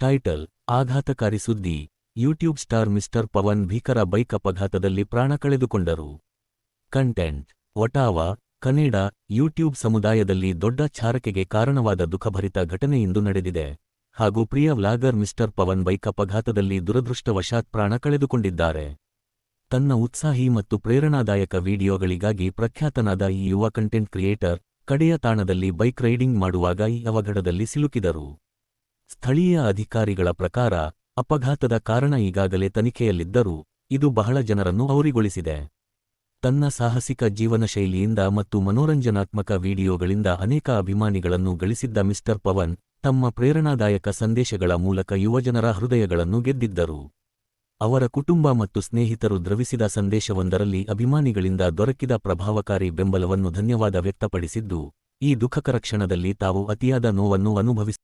Title, ಆಘಾತಕಾರಿ ಸುದ್ದಿ, YouTube star mister Pavan ಭೀಕರ ಬೈಕ್ ಅಪಘಾತದಲ್ಲಿ ಪ್ರಾಣ ಕಳೆದುಕೊಂಡರು. ಕಂಟೆಂಟ್ ಒಟಾವಾ ಕನ್ನಡ, ಯೂಟ್ಯೂಬ್ ಸಮುದಾಯದಲ್ಲಿ ದೊಡ್ಡ ಚಾರಕೆಗೆ ಕಾರಣವಾದ ದುಃಖಭರಿತ ಇಂದು ನಡೆದಿದೆ. ಹಾಗೂ ಪ್ರಿಯ ವ್ಲಾಗರ್ ಮಿಸ್ಟರ್ ಪವನ್ ಬೈಕ್ ಅಪಘಾತದಲ್ಲಿ ದುರದೃಷ್ಟವಶಾತ್ ಪ್ರಾಣ ಕಳೆದುಕೊಂಡಿದ್ದಾರೆ. ತನ್ನ ಉತ್ಸಾಹಿ ಮತ್ತು ಪ್ರೇರಣಾದಾಯಕ ವಿಡಿಯೋಗಳಿಗಾಗಿ ಪ್ರಖ್ಯಾತನಾದ ಈ ಯುವ ಕಂಟೆಂಟ್ ಕ್ರಿಯೇಟರ್, ಕಡೆಯ ತಾಣದಲ್ಲಿ ಬೈಕ್ ರೈಡಿಂಗ್ ಮಾಡುವಾಗ ಈ ಅವಘಡದಲ್ಲಿ ಸಿಲುಕಿದರು. ಸ್ಥಳೀಯ ಅಧಿಕಾರಿಗಳ ಪ್ರಕಾರ, ಅಪಘಾತದ ಕಾರಣ ಈಗಾಗಲೇ ತನಿಖೆಯಲ್ಲಿದ್ದರೂ, ಇದು ಬಹಳ ಜನರನ್ನು ಅವರಿಗೊಳಿಸಿದೆ ತನ್ನ ಸಾಹಸಿಕ ಜೀವನ ಶೈಲಿಯಿಂದ ಮತ್ತು ಮನೋರಂಜನಾತ್ಮಕ ವಿಡಿಯೋಗಳಿಂದ ಅನೇಕ ಅಭಿಮಾನಿಗಳನ್ನು ಗಳಿಸಿದ್ದ ಮಿಸ್ಟರ್ ಪವನ್, ತಮ್ಮ ಪ್ರೇರಣಾದಾಯಕ ಸಂದೇಶಗಳ ಮೂಲಕ ಯುವಜನರ ಹೃದಯಗಳನ್ನು ಗೆದ್ದಿದ್ದರು. ಅವರ ಕುಟುಂಬ ಮತ್ತು ಸ್ನೇಹಿತರು ದ್ರವಿಸಿದ ಸಂದೇಶವೊಂದರಲ್ಲಿ ಅಭಿಮಾನಿಗಳಿಂದ ದೊರಕಿದ ಪ್ರಭಾವಕಾರಿ ಬೆಂಬಲವನ್ನು ಧನ್ಯವಾದ ವ್ಯಕ್ತಪಡಿಸಿದ್ದು, ಈ ದುಃಖಕರ ಕ್ಷಣದಲ್ಲಿ ತಾವು ಅತಿಯಾದ ನೋವನ್ನು ಅನುಭವಿಸ